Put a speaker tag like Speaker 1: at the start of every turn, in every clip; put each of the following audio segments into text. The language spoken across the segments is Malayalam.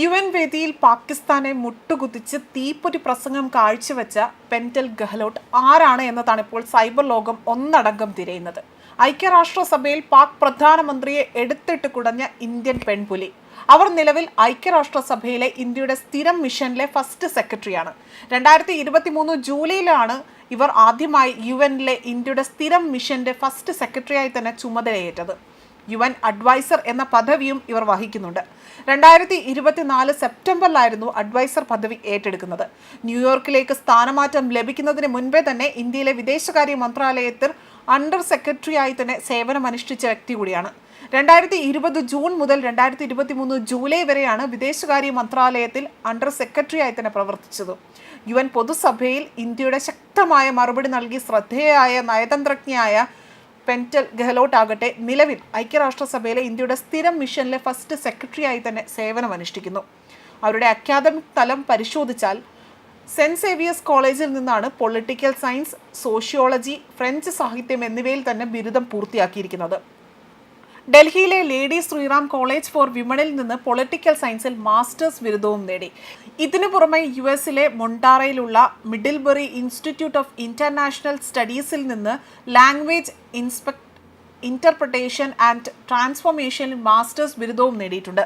Speaker 1: യു എൻ വേദിയിൽ പാകിസ്ഥാനെ മുട്ടുകുത്തിച്ച് തീപ്പൊരി പ്രസംഗം കാഴ്ചവെച്ച പെന്റൽ ഗെഹ്ലോട്ട് ആരാണ് എന്നതാണ് ഇപ്പോൾ സൈബർ ലോകം ഒന്നടങ്കം തിരയുന്നത്. ഐക്യരാഷ്ട്രസഭയിൽ പാക് പ്രധാനമന്ത്രിയെ എടുത്തിട്ട് കുടഞ്ഞ ഇന്ത്യൻ പെൺപുലി. അവർ നിലവിൽ ഐക്യരാഷ്ട്രസഭയിലെ ഇന്ത്യയുടെ സ്ഥിരം മിഷനിലെ ഫസ്റ്റ് സെക്രട്ടറിയാണ്. രണ്ടായിരത്തി ഇരുപത്തി മൂന്ന് ജൂലൈയിലാണ് ഇവർ ആദ്യമായി യു എനിലെ ഇന്ത്യയുടെ സ്ഥിരം മിഷന്റെ ഫസ്റ്റ് സെക്രട്ടറിയായി തന്നെ ചുമതലയേറ്റത്. യു എൻ അഡ്വൈസർ എന്ന പദവിയും ഇവർ വഹിക്കുന്നുണ്ട്. രണ്ടായിരത്തി ഇരുപത്തിനാല് സെപ്റ്റംബറിലായിരുന്നു അഡ്വൈസർ പദവി ഏറ്റെടുക്കുന്നത്. ന്യൂയോർക്കിലേക്ക് സ്ഥാനമാറ്റം ലഭിക്കുന്നതിന് മുൻപേ തന്നെ ഇന്ത്യയിലെ വിദേശകാര്യ മന്ത്രാലയത്തിൽ അണ്ടർ സെക്രട്ടറിയായി തന്നെ സേവനമനുഷ്ഠിച്ച വ്യക്തി കൂടിയാണ്. രണ്ടായിരത്തി ഇരുപത് ജൂൺ മുതൽ രണ്ടായിരത്തി ഇരുപത്തി മൂന്ന് ജൂലൈ വരെയാണ് വിദേശകാര്യ മന്ത്രാലയത്തിൽ അണ്ടർ സെക്രട്ടറിയായി തന്നെ പ്രവർത്തിച്ചത്. യു എൻ പൊതുസഭയിൽ ഇന്ത്യയുടെ ശക്തമായ മറുപടി നൽകി ശ്രദ്ധേയായ നയതന്ത്രജ്ഞയായ പെന്റൽ ഗെഹ്ലോട്ട് ആകട്ടെ നിലവിൽ ഐക്യരാഷ്ട്രസഭയിലെ ഇന്ത്യയുടെ സ്ഥിരം മിഷനിലെ ഫസ്റ്റ് സെക്രട്ടറിയായി തന്നെ സേവനമനുഷ്ഠിക്കുന്നു. അവരുടെ അക്കാദമിക് തലം പരിശോധിച്ചാൽ സെന്റ് സേവിയേഴ്സ് കോളേജിൽ നിന്നാണ് പൊളിറ്റിക്കൽ സയൻസ് സോഷ്യോളജി ഫ്രഞ്ച് സാഹിത്യം എന്നിവയിൽ തന്നെ ബിരുദം പൂർത്തിയാക്കിയിരിക്കുന്നത്. ഡൽഹിയിലെ ലേഡി ശ്രീറാം കോളേജ് ഫോർ വിമണിൽ നിന്ന് പൊളിറ്റിക്കൽ സയൻസിൽ മാസ്റ്റേഴ്സ് ബിരുദവും നേടി. ഇതിനു പുറമെ യു എസിലെ മൊണ്ടാറയിലുള്ള മിഡിൽബറി ഇൻസ്റ്റിറ്റ്യൂട്ട് ഓഫ് ഇന്റർനാഷണൽ സ്റ്റഡീസിൽ നിന്ന് ലാംഗ്വേജ് ഇൻസ്പെക്ട് ഇന്റർപ്രിട്ടേഷൻ ആൻഡ് ട്രാൻസ്ഫോർമേഷനിൽ മാസ്റ്റേഴ്സ് ബിരുദവും നേടിയിട്ടുണ്ട്.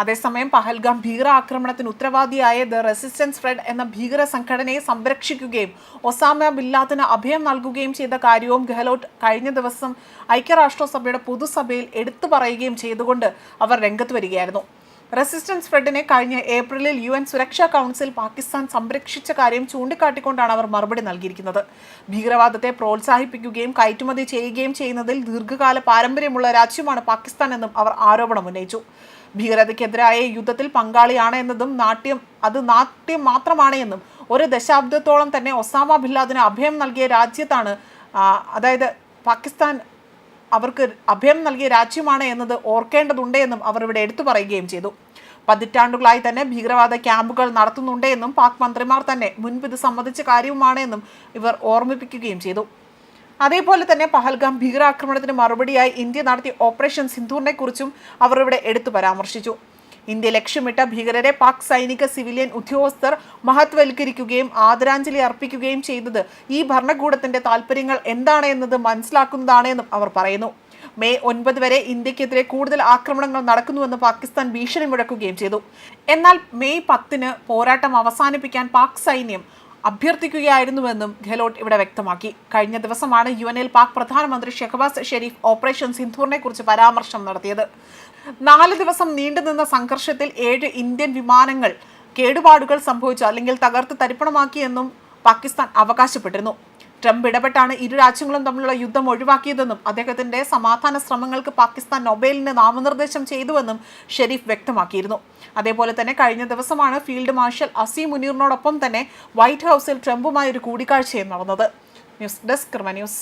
Speaker 1: അതേസമയം പഹൽഗാം ഭീകര ആക്രമണത്തിന് ഉത്തരവാദിയായ ദ റെസിസ്റ്റൻസ് ഫ്രണ്ട് എന്ന ഭീകര സംഘടനയെ സംരക്ഷിക്കുകയും ഒസാമ ബില്ലാദിന് അഭയം നൽകുകയും ചെയ്ത കാര്യവും ഗെഹ്ലോട്ട് കഴിഞ്ഞ ദിവസം ഐക്യരാഷ്ട്രസഭയുടെ പൊതുസഭയിൽ എടുത്തു പറയുകയും ചെയ്തുകൊണ്ട് അവർ രംഗത്ത് വരികയായിരുന്നു. റെസിസ്റ്റൻസ് ഫ്രണ്ടിനെ കഴിഞ്ഞ ഏപ്രിലിൽ യു എൻ സുരക്ഷാ കൗൺസിൽ പാകിസ്ഥാൻ സംരക്ഷിച്ച കാര്യം ചൂണ്ടിക്കാട്ടിക്കൊണ്ടാണ് അവർ മറുപടി നൽകിയിരിക്കുന്നത്. ഭീകരവാദത്തെ പ്രോത്സാഹിപ്പിക്കുകയും കയറ്റുമതി ചെയ്യുകയും ചെയ്യുന്നതിൽ ദീർഘകാല പാരമ്പര്യമുള്ള രാജ്യമാണ് പാകിസ്ഥാൻ എന്നും അവർ ആരോപണം ഉന്നയിച്ചു. ഭീകരതയ്ക്കെതിരായ യുദ്ധത്തിൽ പങ്കാളിയാണ് എന്നതും നാട്യം അത് നാട്യം മാത്രമാണ് എന്നും. ഒരു ദശാബ്ദത്തോളം തന്നെ ഒസാമ ബില്ലാദിന് അഭയം നൽകിയ രാജ്യത്താണ് അതായത് പാകിസ്ഥാൻ അവർക്ക് അഭയം നൽകിയ രാജ്യമാണ് എന്നത് ഓർക്കേണ്ടതുണ്ട് എന്നും അവർ ഇവിടെ എടുത്തു പറയുകയും ചെയ്തു. പതിറ്റാണ്ടുകളായി തന്നെ ഭീകരവാദ ക്യാമ്പുകൾ നടത്തുന്നുണ്ട് എന്നും പാക് മന്ത്രിമാർ തന്നെ മുൻപ് ഇത് സംബന്ധിച്ച കാര്യവുമാണ് എന്നും ഇവർ ഓർമ്മിപ്പിക്കുകയും ചെയ്തു. അതേപോലെ തന്നെ പഹൽഗാം ഭീകരാക്രമണത്തിന് മറുപടിയായി ഇന്ത്യ നടത്തിയ ഓപ്പറേഷൻ സിന്ധൂറിനെ കുറിച്ചും അവർ ഇവിടെ എടുത്തു പരാമർശിച്ചു. ഇന്ത്യ ലക്ഷ്യമിട്ട ഭീകരരെ പാക് സൈനിക സിവിലിയൻ ഉദ്യോഗസ്ഥർ മഹത്വൽക്കരിക്കുകയും ആദരാഞ്ജലി അർപ്പിക്കുകയും ചെയ്തത് ഈ ഭരണകൂടത്തിന്റെ താല്പര്യങ്ങൾ എന്താണ് എന്നത് മനസ്സിലാക്കുന്നതാണെന്നും അവർ പറയുന്നു. മെയ് ഒൻപത് വരെ ഇന്ത്യക്കെതിരെ കൂടുതൽ ആക്രമണങ്ങൾ നടക്കുന്നുവെന്ന് പാകിസ്ഥാൻ ഭീഷണി മുഴക്കുകയും ചെയ്തു. എന്നാൽ മെയ് പത്തിന് പോരാട്ടം അവസാനിപ്പിക്കാൻ പാക് സൈന്യം അഭ്യർത്ഥിക്കുകയായിരുന്നുവെന്നും ഗെഹ്ലോട്ട് ഇവിടെ വ്യക്തമാക്കി. കഴിഞ്ഞ ദിവസമാണ് യു എനിൽ പാക് പ്രധാനമന്ത്രി ഷെഹബാസ് ഷെരീഫ് ഓപ്പറേഷൻ സിന്ധൂറിനെ കുറിച്ച് പരാമർശം നടത്തിയത്. നാല് ദിവസം നീണ്ടുനിന്ന സംഘർഷത്തിൽ ഏഴ് ഇന്ത്യൻ വിമാനങ്ങൾ കേടുപാടുകൾ സംഭവിച്ചു അല്ലെങ്കിൽ തകർത്ത് തരിപ്പണമാക്കിയെന്നും പാകിസ്ഥാൻ അവകാശപ്പെട്ടിരുന്നു. ട്രംപ് ഇടപെട്ടാണ് ഇരു രാജ്യങ്ങളും തമ്മിലുള്ള യുദ്ധം ഒഴിവാക്കിയതെന്നും അദ്ദേഹത്തിന്റെ സമാധാന ശ്രമങ്ങൾക്ക് പാകിസ്ഥാൻ നൊബേലിന് നാമനിർദ്ദേശം ചെയ്തുവെന്നും ഷെരീഫ് വ്യക്തമാക്കിയിരുന്നു. അതേപോലെ തന്നെ കഴിഞ്ഞ ദിവസമാണ് ഫീൽഡ് മാർഷൽ അസീം മുനീറിനോടൊപ്പം തന്നെ വൈറ്റ് ഹൗസിൽ ട്രംപുമായി ഒരു കൂടിക്കാഴ്ചയും നടന്നത്. News desk news